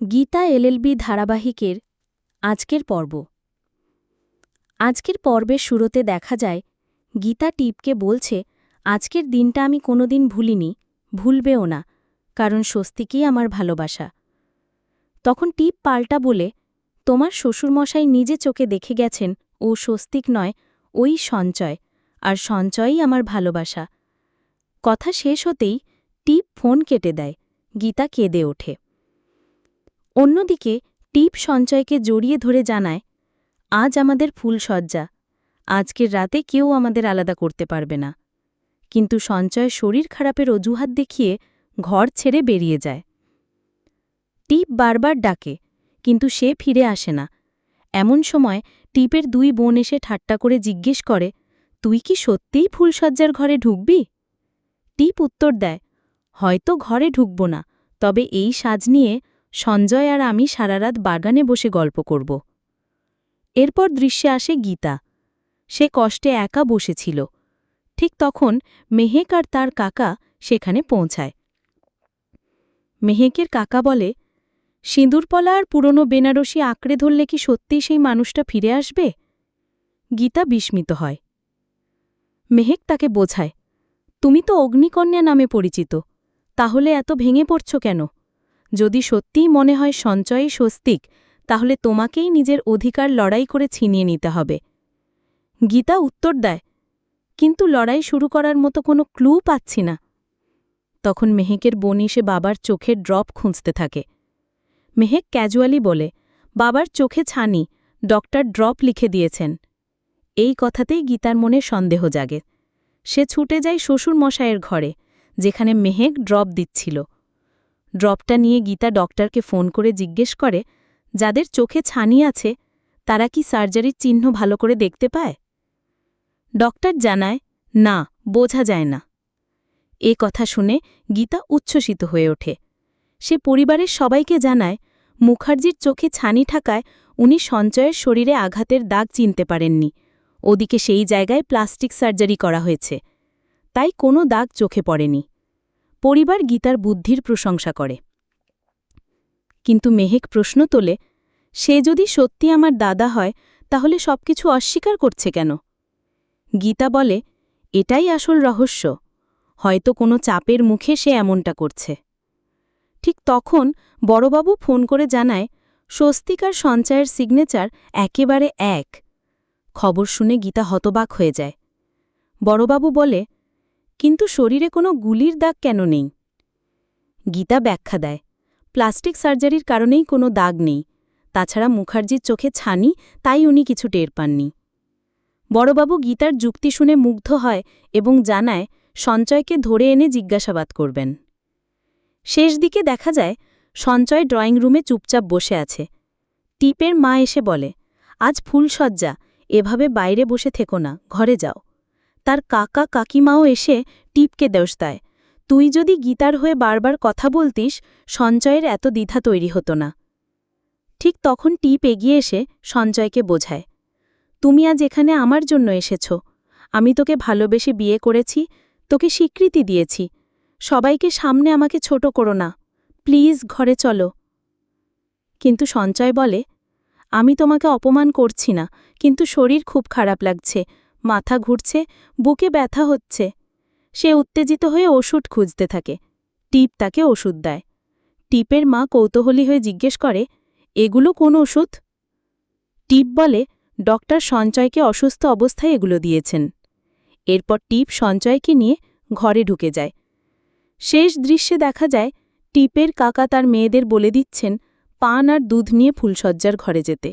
Gita LLB ধারাবাহিকের আজকের পর্ব। আজকের পর্বের শুরুতে দেখা যায়, গীতা টিপকে বলছে, আজকের দিনটা আমি কোনোদিন ভুলিনি, ভুলবেও না, কারণ স্বস্তিকেই আমার ভালোবাসা। তখন টিপ পাল্টা বলে, তোমার শ্বশুরমশাই নিজে চোখে দেখে গেছেন, ও স্বস্তিক নয়, ওই সঞ্চয়, আর সঞ্চয়ই আমার ভালোবাসা। কথা শেষ হতেই টিপ ফোন কেটে দেয়, গীতা কেঁদে ওঠে। অন্যদিকে, টিপ সঞ্চয়কে জড়িয়ে ধরে জানায়, আজ আমাদের ফুলসজ্জা আজকের রাতে কেউ আমাদের আলাদা করতে পারবে না। কিন্তু সঞ্চয় শরীর খারাপের অজুহাত দেখিয়ে ঘর ছেড়ে বেরিয়ে যায়। টিপ বারবার ডাকে, কিন্তু সে ফিরে আসে না। এমন সময় টিপের দুই বোন এসে ঠাট্টা করে জিজ্ঞেস করে, তুই কি সত্যিই ফুলসজ্জার ঘরে ঢুকবি? টিপ উত্তর দেয়, হয়তো ঘরে ঢুকব না, তবে এই সাজ নিয়ে সঞ্জয় আর আমি সারারাত বাগানে বসে গল্প করব। এরপর দৃশ্যে আসে গীতা। সে কষ্টে একা বসেছিল। ঠিক তখন মেহেক আর তার কাকা সেখানে পৌঁছায়। মেহেকের কাকা বলে সিঁদুরপলা আর পুরনো বেনারসি আঁকড়ে ধরলে কি সত্যিই সেই মানুষটা ফিরে আসবে? গীতা বিস্মিত হয়। মেহেক তাকে বোঝায়, তুমি তো অগ্নিকন্যা নামে পরিচিত। তাহলে এত ভেঙে পড়ছ কেন? যদি সত্যিই মনে হয় সঞ্চয়ই স্বস্তিক, তাহলে তোমাকেই নিজের অধিকার লড়াই করে ছিনিয়ে নিতে হবে। গীতা উত্তর দেয়, কিন্তু লড়াই শুরু করার মতো কোনো ক্লু পাচ্ছি না। তখন মেহেকের বোন এসে বাবার চোখের ড্রপ খুঁজতে থাকে। মেহেক ক্যাজুয়ালি বলে, বাবার চোখে ছানি, ডক্টর ড্রপ লিখে দিয়েছেন। এই কথাতেই গীতার মনে সন্দেহ জাগে। সে ছুটে যায় শ্বশুর মশায়ের ঘরে, যেখানে মেহেক ড্রপ দিচ্ছিল। ড্রপটা নিয়ে গীতা ডক্টরকে ফোন করে জিজ্ঞেস করে, যাদের চোখে ছানি আছে, তারা কি সার্জারির চিহ্ন ভালো করে দেখতে পায়? ডক্টর জানায়, না, বোঝা যায় না। এ কথা শুনে গীতা উচ্ছ্বসিত হয়ে ওঠে। সে পরিবারের সবাইকে জানায়, মুখার্জির চোখে ছানি ঠাকায় উনি সঞ্চয়ের শরীরে আঘাতের দাগ চিনতে পারেননি। ওদিকে সেই জায়গায় প্লাস্টিক সার্জারি করা হয়েছে। তাই কোনো দাগ চোখে পড়েনি। পরিবার গীতার বুদ্ধির প্রশংসা করে। কিন্তু মেহেক প্রশ্ন তোলে, সে যদি সত্যি আমার দাদা হয়, তাহলে সবকিছু অস্বীকার করছে কেন? গীতা বলে, এটাই আসল রহস্য। হয়তো কোনো চাপের মুখে সে এমনটা করছে। ঠিক তখন বড়বাবু ফোন করে জানায়, স্বস্তিকার সঞ্চয়ের সিগনেচার একেবারে এক। খবর শুনে গীতা হতবাক হয়ে যায়। বড়বাবু বলে কিন্তু শরীরে কোনো গুলির দাগ কেন নেই? গীতা ব্যাখ্যা দেয়, প্লাস্টিক সার্জারির কারণেই কোনো দাগ নেই। তাছাড়া মুখার্জির চোখে ছানি, তাই উনি কিছু টের পাননি। বড়বাবু গীতার যুক্তি শুনে মুগ্ধ হয় এবং জানায়, সঞ্চয়কে ধরে এনে জিজ্ঞাসাবাদ করবেন। শেষ দিকে দেখা যায়, সঞ্চয় ড্রয়িং রুমে চুপচাপ বসে আছে। টিপের মা এসে বলে, আজ ফুলসজ্জা এভাবে বাইরে বসে থেকো না, ঘরে যাও। তার কাকা কাকিমাও এসে টিপকে দোষ দেয়। তুই যদি গীতার হয়ে বারবার কথা বলতিস সঞ্চয়ের এত দ্বিধা তৈরি হতো না। ঠিক তখন টিপ এগিয়ে এসে সঞ্চয়কে বোঝায়, তুমি আজ এখানে আমার জন্য এসেছ। আমি তোকে ভালোবেসে বিয়ে করেছি, তোকে স্বীকৃতি দিয়েছি। সবাইকে সামনে আমাকে ছোট করো না। প্লিজ ঘরে চলো। কিন্তু সঞ্চয় বলে, আমি তোমাকে অপমান করছি না, কিন্তু শরীর খুব খারাপ লাগছে। মাথা ঘুরছে, বুকে ব্যথা হচ্ছে। সে উত্তেজিত হয়ে ওষুধ খুঁজতে থাকে। টিপ তাকে ওষুধ দেয়। টিপের মা কৌতূহলী হয়ে জিজ্ঞেস করে, এগুলো কোন ওষুধ? টিপ বলে, ডক্টর সঞ্চয়কে অসুস্থ অবস্থায় এগুলো দিয়েছেন। এরপর টিপ সঞ্চয়কে নিয়ে ঘরে ঢুকে যায়। শেষ দৃশ্যে দেখা যায়, টিপের কাকা তার মেয়েদের বলে দিচ্ছেন, পান আর দুধ নিয়ে ফুলসজ্জার ঘরে যেতে।